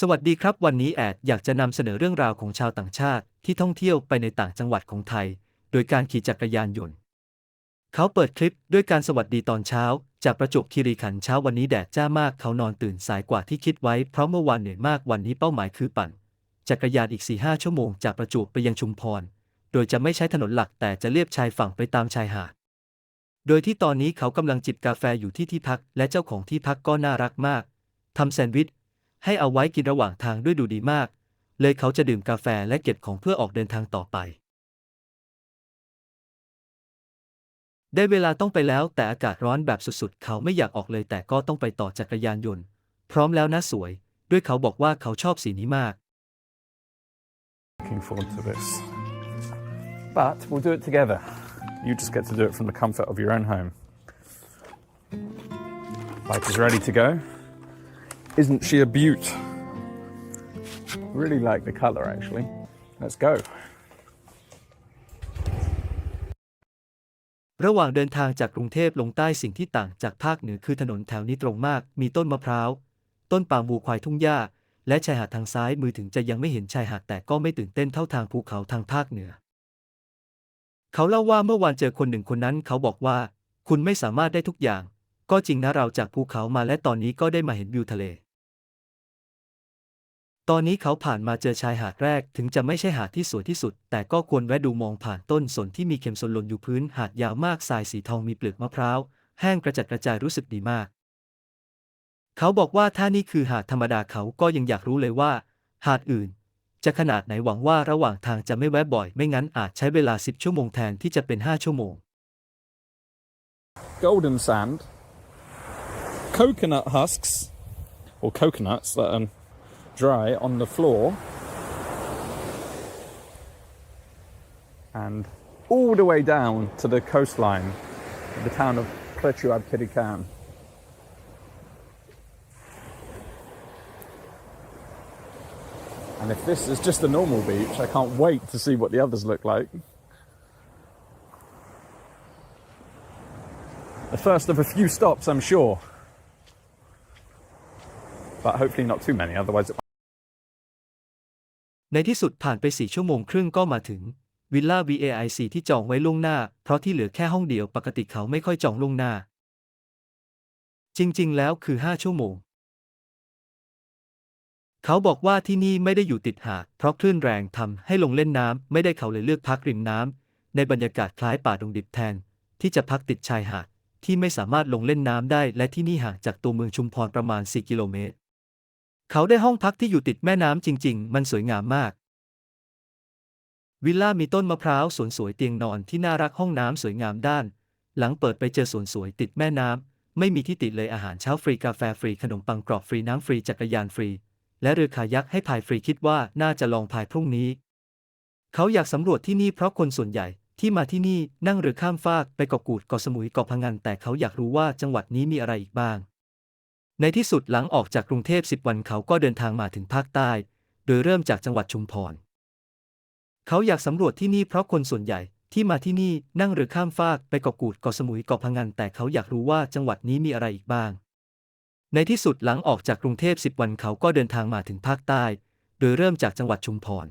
สวัสดีครับ วันนี้แอดอยากจะนำเสนอเรื่องราวของชาวต่างชาติที่ท่องเที่ยวไปในต่างจังหวัดของไทย โดยการขี่จักรยานยนต์ เขาเปิดคลิปด้วยการสวัสดีตอนเช้า จากประจวบคีรีขันธ์เช้าวันนี้แดดจ้ามากเขานอนตื่นสายกว่าที่คิดไว้เพราะเมื่อวานเหนื่อยมากวันนี้เป้าหมายคือปั่น จักรยานอีก4-5ชั่วโมงจากประจวบไปยังชุมพร โดยจะไม่ใช้ถนนหลักแต่จะเลียบชายฝั่งไปตามชายหาดโดยที่ตอนนี้เขากำลังจิบกาแฟอยู่ที่ที่พัก และเจ้าของที่พักก็น่ารักมากทำแซนด์วิช ให้เอาไว้กินระหว่างทางด้วยดูดีมาก เลยเขาจะดื่มกาแฟและเก็บของเพื่อออกเดินทางต่อไป ได้เวลาต้องไปแล้วแต่อากาศร้อนแบบสุดๆ เขาไม่อยากออกเลยแต่ก็ต้องไปต่อจักรยานยนต์ พร้อมแล้วนะสวย ด้วยเขาบอกว่าเขาชอบสีนี้มาก Looking forward to this. But we'll do it together. You just get to do it from the comfort of your own home. Bike is ready to go. Isn't she a beaut? Really like the colour actually. Let's go. ระหว่างเดินทางจากกรุงเทพลงใต้สิ่งที่ต่างจากภาคเหนือคือถนนแถวนี้ตรงมาก มีต้นมะพร้าว ต้นปาล์มวัวควายทุ่งหญ้า และชายหาดทางซ้ายมือถึงจะยังไม่เห็นชายหาดแต่ก็ไม่ตื่นเต้นเท่าทางภูเขาทางภาคเหนือ เขาเล่าว่าเมื่อวานเจอคนหนึ่งคนนั้นเขาบอกว่า คุณไม่สามารถได้ทุกอย่าง ก็จริงนะเราจากภูเขามาและตอนนี้ก็ได้มาเห็นวิวทะเล ตอนนี้เขาผ่านมาเจอชายหาดแรกถึงจะไม่ใช่หาดที่สวยที่สุด แต่ก็ควรแวะดูมองผ่านต้นสนที่มีเข็มสนหล่นอยู่พื้นหาดยาวมากทรายสีทองมีเปลือกมะพร้าว แห้งกระจัดกระจายรู้สึกดีมาก เขาบอกว่าถ้านี่คือหาดธรรมดาเขาก็ยังอยากรู้เลยว่า หาดอื่น จะขนาดไหนหวังว่าระหว่างทางจะไม่แวะบ่อย ไม่งั้นอาจใช้เวลา 10 ชั่วโมงแทนที่จะเป็น 5 ชั่วโมง Golden sand, coconut husks, or coconuts that are dry on the floor, and all the way down to the coastline, of the town of Klechuab Kirikan. And if this is just a normal beach, I can't wait to see what the others look like. The first of a few stops, I'm sure. But hopefully not too many, otherwise it ในที่สุดผ่านไป4ชั่วโมงครึ่งก็มาถึง วิลล่า VAIC ที่จองไว้ล่วงหน้า เพราะที่เหลือแค่ห้องเดียวปกติเขาไม่ค่อยจองล่วงหน้า จริงๆ แล้วคือ5ชั่วโมง เขาบอกว่าที่นี่ไม่ได้อยู่ติดหาดเพราะคลื่นแรงทำให้ลงเล่นน้ำไม่ได้เขาเลยเลือกพักริมน้ำในบรรยากาศคล้ายป่าดงดิบแทน ที่จะพักติดชายหาดที่ไม่สามารถลงเล่นน้ำได้ และที่นี่ห่างจากตัวเมืองชุมพรประมาณ 4 กิโลเมตร เขาได้ห้องพักที่อยู่ติดแม่น้ำจริง ๆ มันสวยงามมาก วิลล่ามีต้นมะพร้าวสวนสวยเตียงนอนที่น่ารักห้องน้ำสวยงามด้าน หลังเปิดไปเจอสวนสวยติดแม่น้ำ ไม่มีที่ติดเลยอาหารเช้าฟรีกาแฟฟรีขนมปังกรอบฟรีน้ำฟรีจักรยานฟรี และเรือคายักให้พายฟรีคิดว่าน่าจะลองพายพรุ่งนี้ เขาอยากสำรวจที่นี่เพราะคนส่วนใหญ่ที่มาที่นี่นั่งเรือข้ามฟากไปเกาะกูดเกาะสมุยเกาะพังงานแต่เขาอยากรู้ว่าจังหวัดนี้มีอะไรอีกบ้าง ในที่สุดหลังออกจากกรุงเทพ10วันเขาก็เดินทางมาถึงภาคใต้ โดยเริ่มจากจังหวัดชุมพร เขาอยากสำรวจที่นี่เพราะคนส่วนใหญ่ที่มาที่นี่นั่งเรือข้ามฟากไปเกาะกูดเกาะสมุยเกาะพังงานแต่เขาอยากรู้ว่าจังหวัดนี้มีอะไรอีกบ้าง ในที่สุดหลังออกจากกรุงเทพ10วันเขาก็เดินทางมาถึงภาคใต้ โดยเริ่มจากจังหวัดชุมพร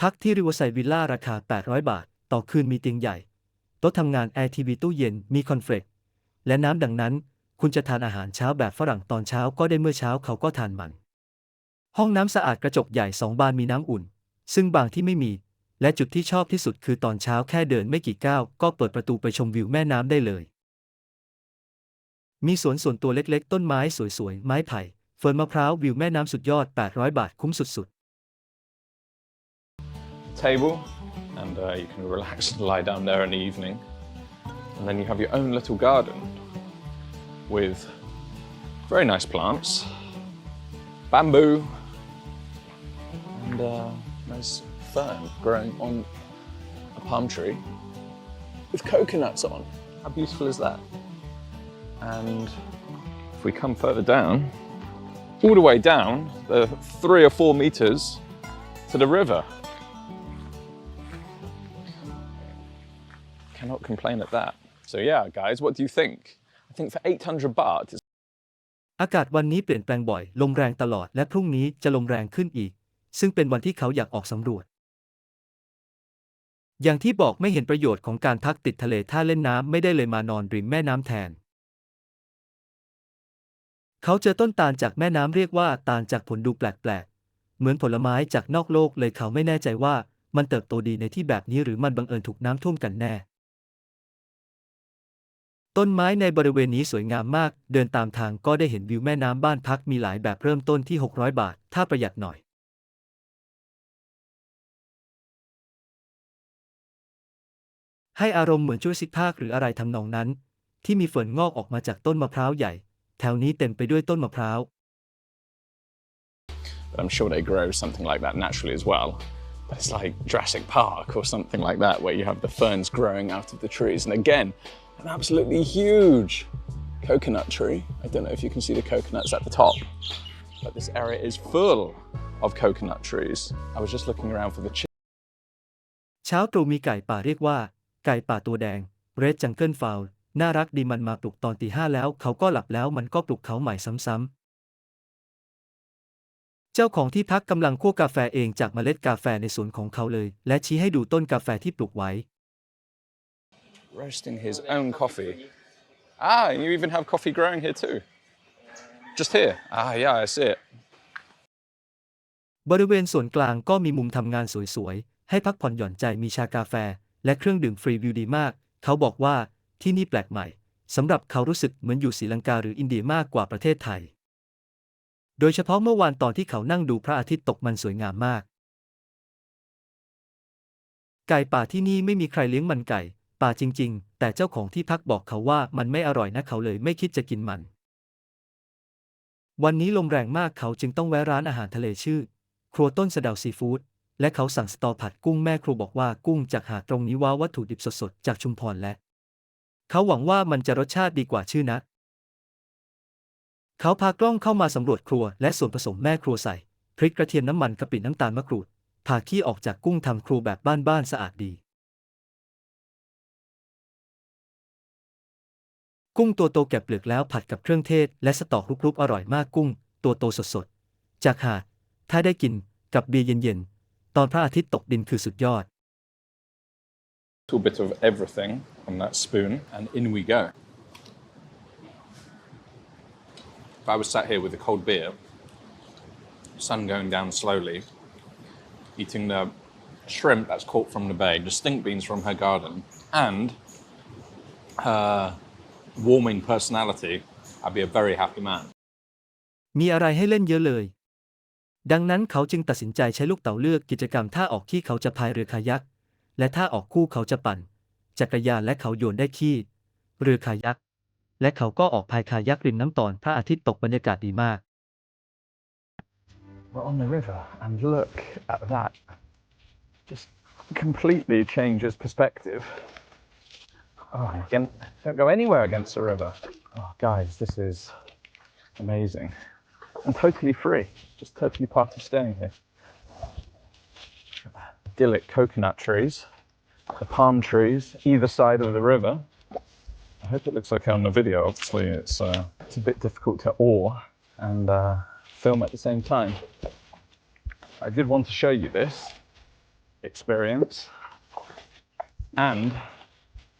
พักที่ริวไซวิลล่าราคา 800 บาท ต่อคืนมีเตียงใหญ่โต๊ะทำงานแอร์ทีวีตู้เย็นมีคอนเฟลกและน้ำดังนั้น คุณจะทานอาหารเช้าแบบฝรั่งตอนเช้าก็ได้เมื่อเช้าเขาก็ทานมัน ห้องน้ำสะอาดกระจกใหญ่สองบานมีน้ำอุ่น ซึ่งบางที่ไม่มี และจุดที่ชอบที่สุดคือตอนเช้าแค่เดินไม่กี่ก้าวก็เปิดประตูไปชมวิวแม่น้ำได้เลย มีสวนส่วนตัวเล็กๆ ต้นไม้สวยๆ ไม้ไผ่เฟิร์นมะพร้าววิวแม่น้ำสุดยอด 800 บาทคุ้มสุดๆ table, and uh, you can relax and lie down there in the evening. And then you have your own little garden with very nice plants, bamboo, and uh, nice fern growing on a palm tree with coconuts on. How beautiful is that? And if we come further down, all the way down, the three or four meters to the river. Cannot complain at that. So yeah, guys, what do you think? I think for 800 baht, it's อากาศวันนี้เปลี่ยนแปลงบ่อย ลมแรงตลอด และพรุ่งนี้จะลมแรงขึ้นอีก ซึ่งเป็นวันที่เขาอยากออกสำรวจ อย่างที่บอกไม่เห็นประโยชน์ของการพักติดทะเลถ้าเล่นน้ำไม่ได้เลยมานอนริมแม่น้ำแทน เขาเจอต้นตาลจากแม่น้ำเรียกว่าตาลจากผลดูแปลกๆ เหมือนผลไม้จากนอกโลกเลยเขาไม่แน่ใจว่ามันเติบโตดีในที่แบบนี้หรือมันบังเอิญถูกน้ำท่วมกันแน่ ต้นไม้ในบริเวณนี้สวยงามมาก เดินตามทางก็ได้เห็นวิวแม่น้ำบ้านพักมีหลายแบบเริ่มต้นที่ 600 บาท ถ้าประหยัดหน่อย ให้อารมณ์เหมือนจุลศิษย์ภาคหรืออะไรทำนองนั้น ที่มีเฟินงอกออกมาจากต้นมะพร้าวใหญ่ แถวนี้เต็มไปด้วยต้นมะพร้าว But I'm sure they grow something like that naturally as well. But it's like Jurassic Park or something like that, where you have the ferns growing out of the trees. And again, an absolutely huge coconut tree. I don't know if you can see the coconuts at the top, but this area is full of coconut trees. I was just looking around for the chi- เช้าตรู่มีไก่ป่าเรียกว่า ไก่ป่าตัวแดง Red Jungle Fowl น่ารักดีมันมาปลุกตอนตีห้าแล้ว เขาก็หลับแล้วมันก็ปลุกเขาใหม่ซ้ำๆ เจ้าของที่พักกำลังคั่วกาแฟเองจากเมล็ดกาแฟในสวนของเขาเลย และชี้ให้ดูต้นกาแฟที่ปลูกไว้ roasting his own coffee. Ah, you even have coffee growing here too. Just here. Ah, yeah, I see it. บริเวณส่วนกลางก็มีมุมทำงานสวยๆ ให้พักผ่อนหย่อนใจมีชากาแฟ และเครื่องดื่มฟรีวิวดีมาก เขาบอกว่าที่นี่แปลกใหม่สำหรับเขารู้สึกเหมือนอยู่ศรีลังกาหรืออินเดียมากกว่าประเทศไทย โดยเฉพาะเมื่อวานตอนที่เขานั่งดูพระอาทิตย์ตกมันสวยงามมาก ไก่ป่าที่นี่ไม่มีใครเลี้ยงมันไก่ ป่าจริง ๆ แต่เจ้าของที่พักบอกเขาว่ามันไม่อร่อยนะเขาเลยไม่คิดจะกินมัน วันนี้ลมแรงมากเขาจึงต้องแวะร้านอาหารทะเลชื่อ ครัวต้นสะดาซีฟู้ดและเขาสั่งสตอผัดกุ้งแม่ครัวบอกว่ากุ้งจากหาดตรงนี้ว้าวัตถุดิบสดๆจากชุมพรและ เขาหวังว่ามันจะรสชาติดีกว่าชื่อนะ เขาพากล้องเข้ามาสำรวจครัวและส่วนผสมแม่ครัวใส่ พริกกระเทียมน้ำมันกะปิน้ำตาลมะกรูดผ่าขี้ออกจากกุ้งทำครัวแบบบ้านๆสะอาดดี กุ้งตัวโตแกะเปลือกแล้วผัดกับเครื่องเทศ และสตอกรุบๆอร่อยมากกุ้ง ตัวโตสดๆ จากหาดถ้าได้กินกับเบียร์เย็นๆ ตอนพระอาทิตย์ตกดินคือสุดยอด little bit of everything on that spoon, and in we go. If I was sat here with a cold beer, sun going down slowly, eating the shrimp that's caught from the bay, the stink beans from her garden, and her warming personality, I'd be a very happy man. มีอะไรให้เล่นเยอะเลย ดังนั้นเขาจึงตัดสินใจใช้ลูกเต๋าเลือกกิจกรรมถ้าออกขี้เขาจะพายเรือคายัก และถ้าออกคู่เขาจะปั่น จักรยานและเขาโยนได้ขี้ เรือคายัก และเขาก็ออกพายคายักริมน้ำตอนพระอาทิตย์ตกบรรยากาศดีมาก We're on the river, and look at that. Just completely changes perspective. Oh, again, don't go anywhere against the river. Oh, guys, this is amazing. And totally free. Just totally part of staying here. Idyllic coconut trees, the palm trees either side of the river. I hope it looks okay on the video. Obviously, it's uh, it's a bit difficult to awe and uh, film at the same time. I did want to show you this experience. And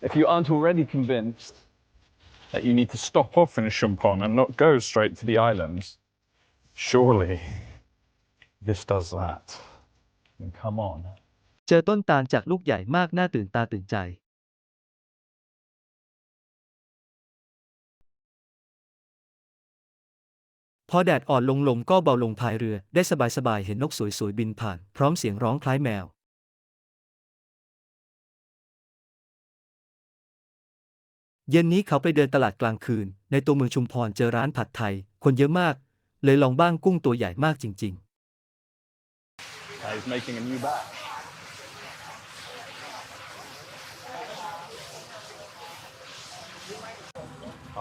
if you aren't already convinced that you need to stop off in Shumpon and not go straight to the islands, surely this does that. And come on. เจอต้นตาลจากลูกใหญ่มากน่าตื่นตาตื่นใจ พอแดดอ่อนลงลมก็เบาลงพายเรือได้สบายๆ เห็นนกสวยๆ บินผ่าน พร้อมเสียงร้องคล้ายแมว เย็นนี้เขาไปเดินตลาดกลางคืน ในตัวเมืองชุมพรเจอร้านผัดไทย คนเยอะมาก เลยลองบ้างกุ้งตัวใหญ่มากจริงๆ Uh, he's making a new batch.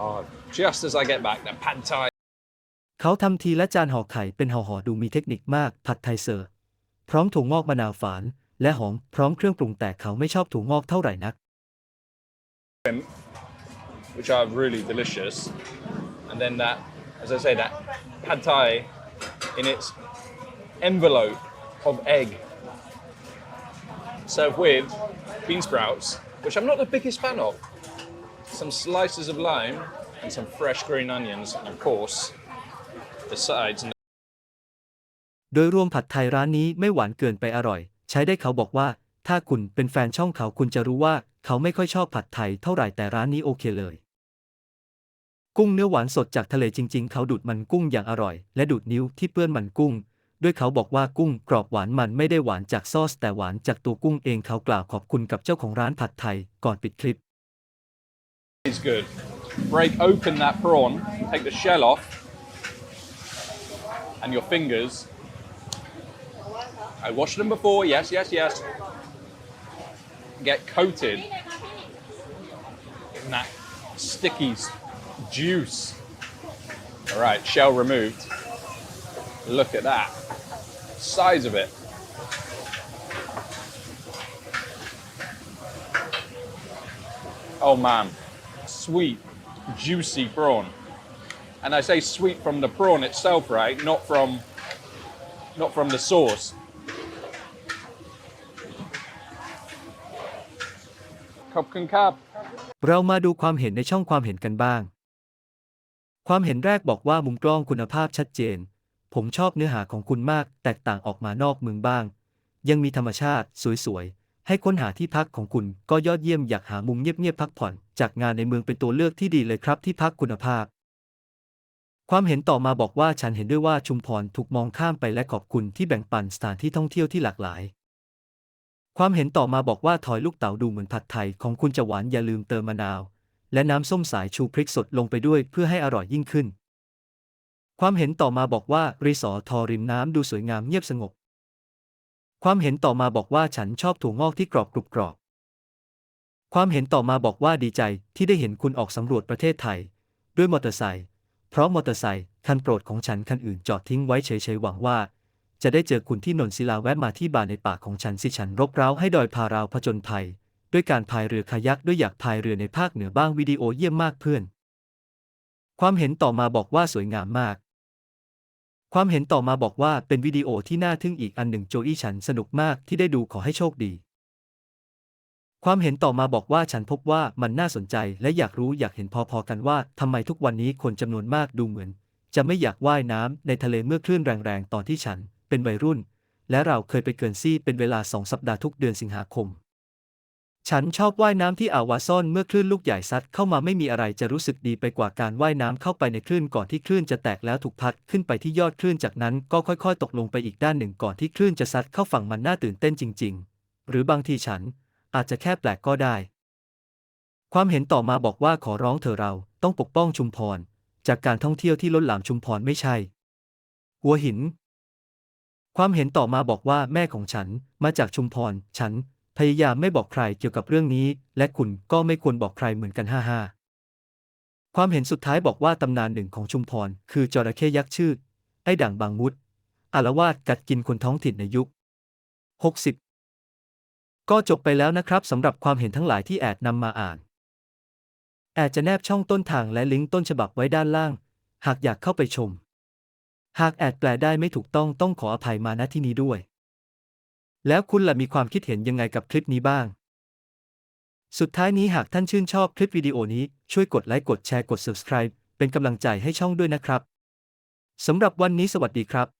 Oh, just as I get back, the pad thai เขาทำทีละจานห่อไข่เป็นห่อห่อๆดูมีเทคนิคมาก ผัดไทยเสิร์ฟพร้อมถั่วงอกมะนาวฝาน และหอมพร้อมเครื่องปรุงแต่เขาไม่ชอบถั่วงอกเท่าไหร่นัก which are really delicious, and then that as I said, that pad thai in its envelope of egg, served with bean sprouts, which I'm not the biggest fan of. Some slices of lime and some fresh green onions, and of course, the sides. โดยรวมผัดไทยร้านนี้ไม่หวานเกินไปอร่อย ใช้ได้เขาบอกว่า ถ้าคุณเป็นแฟนช่องเขาคุณจะรู้ว่า เขาไม่ค่อยชอบผัดไทยเท่าไหร่แต่ร้านนี้โอเคเลย กุ้งเนื้อหวานสดจากทะเลจริง ๆ เขาดูดมันกุ้งอย่างอร่อย และดูดนิ้วที่เปื้อนมันกุ้ง ด้วยเขาบอกว่ากุ้งกรอบหวานมันไม่ได้หวานจากซอส แต่หวานจากตัวกุ้งเองเขากล่าวขอบคุณกับเจ้าของร้านผัดไทยก่อนปิดคลิป is good. Break open that prawn, take the shell off, and your fingers. I washed them before, yes, yes, yes. Get coated in that sticky juice. All right, shell removed. Look at that. Size of it. Oh man, sweet, juicy prawn. And I say sweet from the prawn itself, right? Not from not from the sauce. Cup can cap. เรามาดูความเห็นในช่องความเห็นกันบ้าง ความเห็นแรกบอกว่ามุมกล้องคุณภาพชัดเจน ผมชอบเนื้อหาของคุณมาก แตกต่างออกมานอกเมืองบ้าง ยังมีธรรมชาติ สวยๆ ให้ค้นหาที่พักของคุณก็ยอดเยี่ยมอยากหามุมเงียบๆพักผ่อน จากงานในเมืองเป็นตัวเลือกที่ดีเลยครับที่พักคุณภาพ ความเห็นต่อมาบอกว่าฉันเห็นด้วยว่าชุมพรถูกมองข้ามไปและขอบคุณที่แบ่งปันสถานที่ท่องเที่ยวที่หลากหลาย ความเห็นต่อมาบอกว่าถอยลูกเต๋าดูเหมือนผัดไทยของคุณจะหวานอย่าลืมเติมมะนาว และน้ำส้มสายชูพริกสดลงไปด้วยเพื่อให้อร่อยยิ่งขึ้น ความเห็นต่อมาบอกว่ารีสอร์ทริมน้ำดูสวยงามเงียบสงบ ความเห็นต่อมาบอกว่าฉันชอบถั่วงอกที่กรอบกรุบกรอบ ความเห็นต่อมาบอกว่าดีใจที่ได้เห็นคุณออกสำรวจประเทศไทย ด้วยมอเตอร์ไซค์เพราะมอเตอร์ไซค์คันโปรดของฉันคันอื่นจอดทิ้งไว้เฉยๆหวังว่า จะได้เจอคุณที่นนศิลาแวะมาที่บาร์ในป่าของฉันสิฉันรบเร้าให้ดอยพาเราผจญภัย ด้วยการพายเรือคายักด้วยอยากพายเรือในภาคเหนือบ้างวิดีโอเยี่ยมมากเพื่อน ความเห็นต่อมาบอกว่าสวยงามมาก ความเห็นต่อมาบอกว่าเป็นวิดีโอที่น่าทึ่งอีกอันหนึ่งโจอี้ฉันสนุกมากที่ได้ดูขอให้โชคดี ความเห็นต่อมาบอกว่าฉันพบว่ามันน่าสนใจและอยากรู้อยากเห็นพอๆกันว่าทำไมทุกวันนี้คนจำนวนมากดูเหมือน จะไม่อยากว่ายน้ำในทะเลเมื่อคลื่นแรงๆตอนที่ฉัน เป็นวัยรุ่น และเราเคยไปเกินซี่เป็นเวลาสองสัปดาห์ทุกเดือนสิงหาคม ฉันชอบว่ายน้ำที่อ่าววาซ่อนเมื่อคลื่นลูกใหญ่ซัดเข้ามาไม่มีอะไรจะรู้สึกดีไปกว่าการว่ายน้ำเข้าไปในคลื่นก่อนที่คลื่นจะแตกแล้วถูกพัดขึ้นไปที่ยอดคลื่นจากนั้นก็ค่อยๆ ตกลงไปอีกด้านหนึ่งก่อนที่คลื่นจะซัดเข้าฝั่งมันน่าตื่นเต้นจริง ๆ หรือบางทีฉันอาจจะแค่แปลกก็ได้ ความเห็นต่อมาบอกว่าขอร้องเธอเราต้องปกป้องชุมพร จากการท่องเที่ยวที่ล้นหลามชุมพรไม่ใช่ หัวหิน ความเห็นต่อมาบอกว่าแม่ของฉันมาจากชุมพร ฉัน พยายามไม่บอกใครเกี่ยวกับเรื่องนี้ และคุณก็ไม่ควรบอกใครเหมือนกัน ฮ่าฮ่าความเห็นสุดท้ายบอกว่าตำนานหนึ่งของชุมพร คือจระเข้ยักษ์ชื่อ ไอ้ด่างบางมุดอารวาสกัดกินคนท้องถิ่นในยุค 60 ก็จบไปแล้วนะครับสำหรับความเห็นทั้งหลายที่แอดนำมาอ่าน แอดจะแนบช่องต้นทางและลิงก์ต้นฉบับไว้ด้านล่าง หากอยากเข้าไปชม หากแอดแปลได้ไม่ถูกต้องต้องขออภัยมาณที่นี้ด้วย แล้วคุณล่ะมีความคิดเห็นยังไงกับคลิปนี้บ้าง สุดท้ายนี้หากท่านชื่นชอบคลิปวิดีโอนี้ช่วยกดไลค์กดแชร์กด subscribe เป็นกำลังใจให้ช่องด้วยนะครับสำหรับวันนี้สวัสดีครับ